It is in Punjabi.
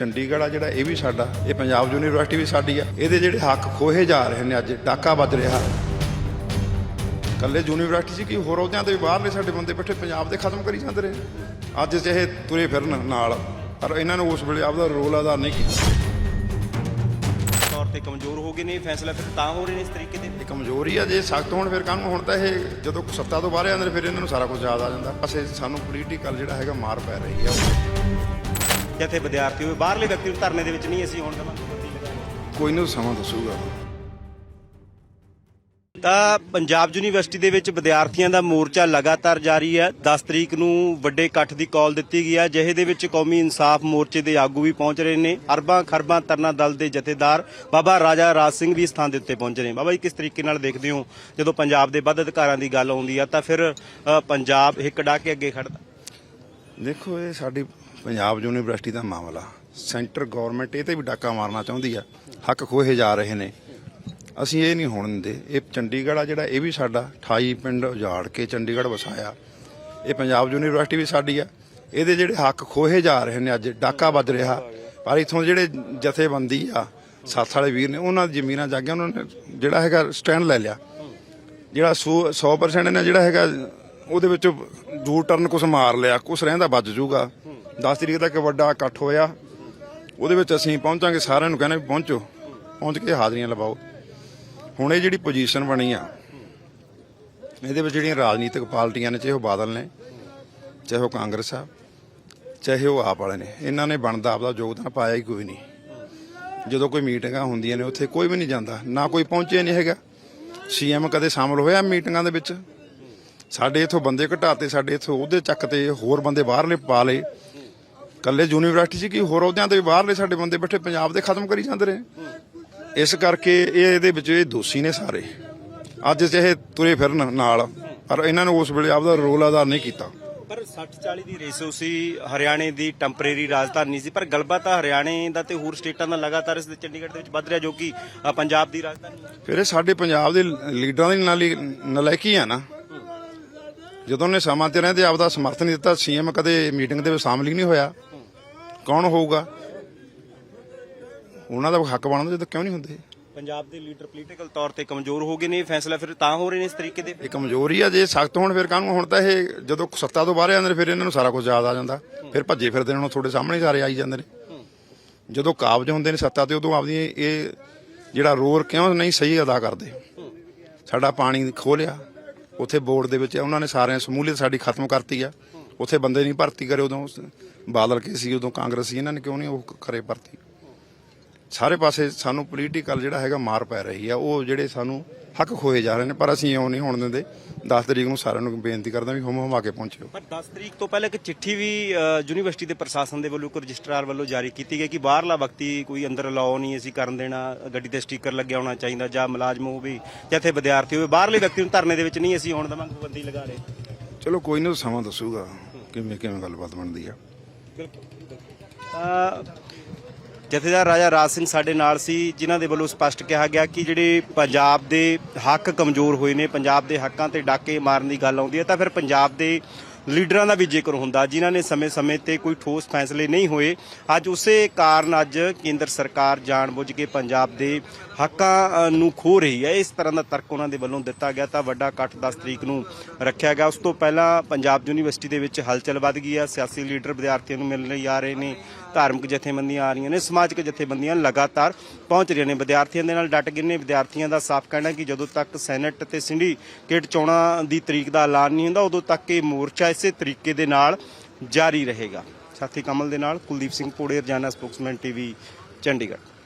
ਚੰਡੀਗੜ੍ਹ ਆ ਜਿਹੜਾ ਇਹ ਵੀ ਸਾਡਾ ਇਹ ਪੰਜਾਬ ਯੂਨੀਵਰਸਿਟੀ ਵੀ ਸਾਡੀ ਆ। ਇਹਦੇ ਜਿਹੜੇ ਹੱਕ ਖੋਹੇ ਜਾ ਰਹੇ ਨੇ ਅੱਜ ਡਾਕਾ ਵੱਜ ਰਿਹਾ। ਕੱਲੇ ਯੂਨੀਵਰਸਿਟੀ 'ਚ ਕੀ ਹੋਰ ਅਹੁਦਿਆਂ ਤੇ ਵੀ ਬਾਹਰਲੇ ਸਾਡੇ ਬੰਦੇ ਬੈਠੇ ਪੰਜਾਬ ਦੇ ਖਤਮ ਕਰੀ ਜਾਂਦੇ ਰਹੇ। ਅੱਜ ਚਾਹੇ ਤੁਰੇ ਫਿਰਨ ਨਾਲ ਪਰ ਇਹਨਾਂ ਨੂੰ ਉਸ ਵੇਲੇ ਆਪਦਾ ਰੋਲ ਅਦਾ ਨਹੀਂ ਕੀਤਾ। ਤੌਰ ਤੇ ਕਮਜ਼ੋਰ ਹੋ ਗਏ ਨੇ ਫੈਸਲਾ ਫਿਰ ਤਾਂ ਹੋ ਰਹੇ ਨੇ ਇਸ ਤਰੀਕੇ ਦੇ ਇਹ ਕਮਜ਼ੋਰੀ ਆ ਜੇ ਸਖਤ ਹੋਣ ਫਿਰ ਕਾਹਨੂੰ? ਹੁਣ ਤਾਂ ਇਹ ਜਦੋਂ ਸੱਤਾ ਤੋਂ ਬਾਹਰ ਆਉਂਦੇ ਫਿਰ ਇਹਨਾਂ ਨੂੰ ਸਾਰਾ ਕੁਝ ਯਾਦ ਆ ਜਾਂਦਾ। ਇਹ ਸਾਨੂੰ ਪੋਲੀਟੀਕਲ ਜਿਹੜਾ ਹੈਗਾ ਮਾਰ ਪੈ ਰਹੀ ਆ। ਜਿੱਥੇ ਵਿਦਿਆਰਥੀ ਹੋਵੇ ਬਾਹਰਲੇ ਵਿਅਕਤੀ ਨੂੰ ਧਰਨੇ ਦੇ ਵਿੱਚ ਨਹੀਂ ਅਸੀਂ ਹੋਣ ਦੇਵਾਂਗੇ। ਕੋਈ ਨੂੰ ਸਮਾਂ ਦੱਸੂਗਾ। ਤਾਂ ਪੰਜਾਬ ਯੂਨੀਵਰਸਿਟੀ ਦੇ ਵਿੱਚ ਵਿਦਿਆਰਥੀਆਂ ਦਾ ਮੋਰਚਾ ਲਗਾਤਾਰ ਜਾਰੀ ਹੈ। 10 ਤਰੀਕ ਨੂੰ ਵੱਡੇ ਇਕੱਠ ਦੀ ਕਾਲ ਦਿੱਤੀ ਗਈ ਹੈ ਜਿਹੇ ਦੇ ਵਿੱਚ ਕੌਮੀ ਇਨਸਾਫ ਮੋਰਚੇ ਦੇ ਆਗੂ ਵੀ ਪਹੁੰਚ ਰਹੇ ਨੇ। ਅਰਬਾਂ ਖਰਬਾਂ ਤਰਨਾ ਦਲ ਦੇ ਜਥੇਦਾਰ ਬਾਬਾ ਰਾਜਾ ਰਾਜ ਸਿੰਘ ਵੀ ਥਾਂ ਦੇ ਉੱਤੇ ਪਹੁੰਚ ਰਹੇ ਨੇ। ਬਾਬਾ ਜੀ ਕਿਸ ਤਰੀਕੇ ਨਾਲ ਦੇਖਦੇ ਹੋ? ਜਦੋਂ ਪੰਜਾਬ ਦੇ ਵੱਧ ਅਧਿਕਾਰਾਂ ਦੀ ਗੱਲ ਆਉਂਦੀ ਆ ਤਾਂ ਫਿਰ ਪੰਜਾਬ ਹਿੱਕ ਡਾ ਕੇ ਅੱਗੇ ਖੜਦਾ ਦੇਖੋ ਇਹ ਸਾਡੀ ਪੰਜਾਬ ਯੂਨੀਵਰਸਿਟੀ ਦਾ ਮਾਮਲਾ। ਸੈਂਟਰ ਗਵਰਨਮੈਂਟ ਇਹ ਤੇ ਵੀ ਡਾਕਾ ਮਾਰਨਾ ਚਾਹੁੰਦੀ ਆ। ਹੱਕ ਖੋਹੇ ਜਾ ਰਹੇ ਨੇ। ਅਸੀਂ ਇਹ ਨਹੀਂ ਹੋਣ ਦਿੰਦੇ। ਇਹ ਚੰਡੀਗੜ੍ਹ ਆ ਜਿਹੜਾ, ਇਹ ਵੀ ਸਾਡਾ 28 ਪਿੰਡ ਉਜਾੜ ਕੇ ਚੰਡੀਗੜ੍ਹ ਵਸਾਇਆ। ਇਹ ਪੰਜਾਬ ਯੂਨੀਵਰਸਿਟੀ ਵੀ ਸਾਡੀ ਆ। ਇਹਦੇ ਜਿਹੜੇ ਹੱਕ ਖੋਹੇ ਜਾ ਰਹੇ ਨੇ, ਅੱਜ ਡਾਕਾ ਵੱਜ ਰਿਹਾ। ਪਰ ਇਥੋਂ ਜਿਹੜੇ ਜਥੇਬੰਦੀ ਆ ਸੱਤ ਵਾਲੇ ਵੀਰ ਨੇ, ਉਹਨਾਂ ਦੀ ਜ਼ਮੀਨਾਂ ਜਾਗੀਆਂ ਉਹਨਾਂ ਨੇ ਜਿਹੜਾ ਹੈਗਾ ਸਟੈਂਡ ਲੈ ਲਿਆ। ਜਿਹੜਾ 100 100% ਇਹਨਾਂ ਜਿਹੜਾ ਹੈਗਾ, ਉਹਦੇ ਵਿੱਚ ਦੂਰ ਟਰਨ ਕੁਛ ਮਾਰ ਲਿਆ, ਕੁਛ ਰਹਿੰਦਾ ਬਚ ਜੂਗਾ। 10 ਤਰੀਕ ਤੱਕ ਵੱਡਾ ਇਕੱਠ ਹੋਇਆ। ਉਹਦੇ ਵਿੱਚ ਅਸੀਂ ਪਹੁੰਚਾਂਗੇ, ਸਾਰਿਆਂ ਨੂੰ ਕਹਿੰਦੇ ਵੀ ਪਹੁੰਚੋ। ਪਹੁੰਚ ਕੇ ਹਾਜ਼ਰੀਆਂ ਲਵਾਓ। ਹੁਣ ਇਹ ਜਿਹੜੀ ਪੋਜੀਸ਼ਨ ਬਣੀ ਆ, ਇਹਦੇ ਵਿੱਚ ਜਿਹੜੀਆਂ ਰਾਜਨੀਤਿਕ ਪਾਰਟੀਆਂ ਨੇ, ਚਾਹੇ ਉਹ ਬਾਦਲ ਨੇ, ਚਾਹੇ ਉਹ ਕਾਂਗਰਸ ਆ, ਚਾਹੇ ਉਹ ਆਪ ਵਾਲੇ ਨੇ, ਇਹਨਾਂ ਨੇ ਬਣਦਾ ਆਪਦਾ ਯੋਗਦਾਨ ਪਾਇਆ ਹੀ ਕੋਈ ਨਹੀਂ। ਜਦੋਂ ਕੋਈ ਮੀਟਿੰਗਾਂ ਹੁੰਦੀਆਂ ਨੇ, ਉੱਥੇ ਕੋਈ ਵੀ ਨਹੀਂ ਜਾਂਦਾ। ਨਾ ਕੋਈ ਪਹੁੰਚਿਆ ਨਹੀਂ ਹੈਗਾ। ਸੀਐਮ ਕਦੇ ਸ਼ਾਮਲ ਹੋਇਆ ਮੀਟਿੰਗਾਂ ਦੇ ਵਿੱਚ? ਸਾਡੇ ਇਥੋਂ ਬੰਦੇ ਘਟਾਤੇ, ਸਾਡੇ ਇਥੋਂ ਉਹਦੇ ਚੱਕ ਤੇ ਹੋਰ ਬੰਦੇ ਬਾਹਰਲੇ ਪਾ ਲਏ। ਕੱਲੇ ਯੂਨੀਵਰਸਿਟੀ 'ਚ ਕੀ ਹੋਰ ਅਹੁਦਿਆਂ ਤੇ ਵੀ ਬਾਹਰਲੇ ਸਾਡੇ ਬੰਦੇ ਬੈਠੇ ਪੰਜਾਬ ਦੇ ਖਤਮ ਕਰੀ ਜਾਂਦੇ ਰਹੇ। ਇਸ ਕਰਕੇ ਇਹ ਇਹਦੇ ਵਿੱਚ ਇਹ ਦੋਸ਼ੀ ਨੇ ਸਾਰੇ। ਅੱਜ ਚਾਹੇ ਤੁਰੇ ਫਿਰਨ ਨਾਲ ਪਰ ਇਹਨਾਂ ਨੂੰ ਉਸ ਵੇਲੇ ਆਪਦਾ ਰੋਲ ਅਦਾ ਨਹੀਂ ਕੀਤਾ। ਪਰ 60 40 ਦੀ ਰੇਸੋ ਸੀ ਹਰਿਆਣੇ ਦੀ ਟੈਂਪਰੇਰੀ ਰਾਜਧਾਨੀ ਸੀ ਪਰ ਗਲਬਾ ਤਾਂ ਹਰਿਆਣੇ ਦਾ ਤੇ ਹੋਰ ਸਟੇਟਾਂ ਦਾ ਲਗਾਤਾਰ ਇਸ ਦੇ ਚੰਡੀਗੜ੍ਹ ਦੇ ਵਿੱਚ ਵੱਧ ਰਿਹਾ ਜੋ ਕਿ ਪੰਜਾਬ ਦੀ ਰਾਜਧਾਨੀ ਫਿਰ ਇਹ ਸਾਡੇ ਪੰਜਾਬ ਦੇ ਲੀਡਰਾਂ ਦੀ ਨਾਲੀ ਨਲਾਇਕੀ ਆ ਨਾ। ਜਦੋਂ ਨੇ ਸਮਾਂ ਤੇ ਰਹਿੰਦੇ ਆਪਦਾ ਸਮਰਥਨ ਨਹੀਂ ਦਿੱਤਾ ਸੀਐਮ ਕਦੇ ਮੀਟਿੰਗ ਦੇ ਵਿੱਚ ਸ਼ਾਮਲ ਹੀ ਨਹੀਂ ਹੋਇਆ। ਕੌਣ ਹੋਊਗਾ? ਉਹਨਾਂ ਦਾ ਹੱਕ ਬਣਦਾ ਜਦੋਂ ਕਿਉਂ ਨਹੀਂ ਹੁੰਦੇ? ਪੰਜਾਬ ਦੇ ਲੀਡਰ ਪੋਲੀਟੀਕਲ ਤੌਰ ਤੇ ਕਮਜ਼ੋਰ ਹੋ ਗਏ ਨੇ ਇਹ ਫੈਸਲਾ ਫਿਰ ਤਾਂ ਹੋ ਰਹੇ ਨੇ ਇਸ ਤਰੀਕੇ ਦੇ? ਇਹ ਕਮਜ਼ੋਰੀ ਆ ਜੇ ਸਖਤ ਹੋਣ ਫਿਰ ਕਾਹਨੂੰ? ਹੁਣ ਤਾਂ ਇਹ ਜਦੋਂ ਸੱਤਾ ਤੋਂ ਬਾਹਰ ਆਉਂਦੇ ਨੇ ਫਿਰ ਇਹਨਾਂ ਨੂੰ ਸਾਰਾ ਕੁਝ ਯਾਦ ਆ ਜਾਂਦਾ। ਫਿਰ ਭੱਜੇ ਫਿਰਦੇ ਨੇ ਹੁਣ ਤੁਹਾਡੇ ਸਾਹਮਣੇ ਸਾਰੇ ਆਈ ਜਾਂਦੇ ਨੇ। ਜਦੋਂ ਕਾਬਜ ਹੁੰਦੇ ਨੇ ਸੱਤਾ ਤੇ ਉਦੋਂ ਆਪਦੀ ਇਹ ਜਿਹੜਾ ਰੋਲ ਕਿਉਂ ਨਹੀਂ ਸਹੀ ਅਦਾ ਕਰਦੇ। ਸਾਡਾ ਪਾਣੀ ਖੋਲਿਆ ਉੱਥੇ ਬੋਰਡ ਦੇ ਵਿੱਚ ਉਹਨਾਂ ਨੇ ਸਾਰਿਆਂ ਸਮੂਲੀਅਤ ਸਾਡੀ ਖਤਮ ਕਰਤੀ ਆ। ਉੱਥੇ ਬੰਦੇ ਨਹੀਂ ਭਰਤੀ ਕਰੇ ਉਦੋਂ। ਬਾਦਲ ਕੇ ਸੀ ਉਦੋਂ ਕਾਂਗਰਸ ਸੀ ਇਹਨਾਂ ਨੇ ਕਿਉਂ ਨਹੀਂ ਉਹ ਕਰੇ ਭਰਤੀ? ਸਾਰੇ ਪਾਸੇ ਸਾਨੂੰ ਪੋਲੀਟੀਕਲ ਜਿਹੜਾ ਹੈਗਾ ਮਾਰ ਪੈ ਰਹੀ ਆ। ਉਹ ਜਿਹੜੇ ਸਾਨੂੰ ਹੱਕ ਖੋਏ ਜਾ ਰਹੇ ਨੇ ਪਰ ਅਸੀਂ ਇਉਂ ਨਹੀਂ ਹੋਣ ਦਿੰਦੇ। 10 ਤਰੀਕ ਨੂੰ ਸਾਰਿਆਂ ਨੂੰ ਬੇਨਤੀ ਕਰਦਾ ਵੀ ਹਮ ਹਮਾ ਕੇ ਪਹੁੰਚਿਓ। ਪਰ 10 ਤਰੀਕ ਤੋਂ ਪਹਿਲਾਂ ਇੱਕ ਚਿੱਠੀ ਵੀ ਯੂਨੀਵਰਸਿਟੀ ਦੇ ਪ੍ਰਸ਼ਾਸਨ ਦੇ ਵੱਲੋਂ ਇੱਕ ਰਜਿਸਟਰਾਰ ਵੱਲੋਂ ਜਾਰੀ ਕੀਤੀ ਗਈ ਕਿ ਬਾਹਰਲਾ ਵਕਤੀ ਕੋਈ ਅੰਦਰ ਅਲਾਓ ਨਹੀਂ ਅਸੀਂ ਕਰਨ ਦੇਣਾ ਗੱਡੀ ਤੇ ਸਟicker ਲੱਗਿਆ ਹੋਣਾ ਚਾਹੀਦਾ ਜਾਂ ਮੁਲਾਜ਼ਮ ਹੋਵੇ ਜਾਂ ਇੱਥੇ ਵਿਦਿਆਰਥੀ ਹੋਵੇ। ਬਾਹਰਲੇ ਵਿਅਕਤੀ ਨੂੰ ਧਰਨੇ ਦੇ ਵਿੱਚ ਨਹੀਂ ਅਸੀਂ ਆਉਣ ਦੇਵਾਂਗੇ ਪਾਬੰਦੀ ਲਗਾ ਰਹੇ। ਚਲੋ ਕੋਈ ਨਾ ਸਮਾਂ ਦੱਸੂਗਾ। ਕਿਵੇਂ ਕਿਵੇਂ ਗੱਲਬਾਤ ਬਣਦੀ ਆ? ਤਾਂ ਜਥੇਦਾਰ ਰਾਜਾ ਰਾਜ ਸਿੰਘ ਸਾਡੇ ਨਾਲ ਸੀ, ਜਿਨ੍ਹਾਂ ਦੇ ਵੱਲੋਂ ਸਪਸ਼ਟ ਕਿਹਾ ਗਿਆ ਕਿ ਜਿਹੜੇ ਪੰਜਾਬ ਦੇ ਹੱਕ ਕਮਜ਼ੋਰ ਹੋਏ ਨੇ, ਪੰਜਾਬ ਦੇ ਹੱਕਾਂ ਤੇ ਡਾਕੇ ਮਾਰਨ ਦੀ ਗੱਲ ਆਉਂਦੀ ਹੈ, ਤਾਂ ਫਿਰ ਪੰਜਾਬ ਦੇ ਲੀਡਰਾਂ ਦਾ ਵੀ ਜ਼ਿਕਰ ਹੁੰਦਾ। ਜਿਨ੍ਹਾਂ ਨੇ ਸਮੇਂ-ਸਮੇਂ ਤੇ ਕੋਈ ਠੋਸ ਫੈਸਲੇ ਨਹੀਂ ਹੋਏ, ਅੱਜ ਉਸੇ ਕਾਰਨ ਅੱਜ ਕੇਂਦਰ ਸਰਕਾਰ ਜਾਣਬੁੱਝ ਕੇ ਪੰਜਾਬ ਦੇ ਹੱਕਾਂ ਨੂੰ ਖੋ ਰਹੀ ਹੈ। ਇਸ ਤਰ੍ਹਾਂ ਦਾ ਤਰਕ ਉਹਨਾਂ ਦੇ ਵੱਲੋਂ ਦਿੱਤਾ ਗਿਆ ਤਾਂ ਵੱਡਾ ਇਕੱਠ 10 ਤਰੀਕ ਨੂੰ ਰੱਖਿਆ ਗਿਆ। ਉਸ ਤੋਂ ਪਹਿਲਾਂ ਪੰਜਾਬ ਯੂਨੀਵਰਸਿਟੀ ਦੇ ਵਿੱਚ ਹਲਚਲ ਵੱਧ ਗਈ ਹੈ। ਸਿਆਸੀ ਲੀਡਰ ਵਿਦਿਆਰਥੀਆਂ ਨੂੰ ਮਿਲਣ ਲਈ ਆ ਰਹੇ ਨੇ, ਧਾਰਮਿਕ ਜਥੇਬੰਦੀਆਂ ਆ ਰਹੀਆਂ ਨੇ, ਸਮਾਜਿਕ ਜਥੇਬੰਦੀਆਂ ਲਗਾਤਾਰ ਪਹੁੰਚ ਰਹੀਆਂ ਨੇ। ਵਿਦਿਆਰਥੀਆਂ ਦੇ ਨਾਲ ਡਟ ਗਏ ਨੇ। ਵਿਦਿਆਰਥੀਆਂ ਦਾ ਸਾਫ਼ ਕਹਿਣਾ ਕਿ ਜਦੋਂ ਤੱਕ ਸੈਨੇਟ ਤੇ ਸਿੰਡੀਕੇਟ ਚੋਣਾਂ ਦੀ ਤਰੀਕ ਦਾ ਐਲਾਨ ਨਹੀਂ ਹੁੰਦਾ, ਉਦੋਂ ਤੱਕ ਇਹ ਮੋਰਚਾ ਇਸੇ ਤਰੀਕੇ ਦੇ ਨਾਲ ਜਾਰੀ ਰਹੇਗਾ। ਸਾਥੀ ਕਮਲ ਦੇ ਨਾਲ ਕੁਲਦੀਪ ਸਿੰਘ ਪੋੜੇ, ਰਜਾਨਾ ਸਪੋਕਸਮੈਨ ਟੀਵੀ, ਚੰਡੀਗੜ੍ਹ।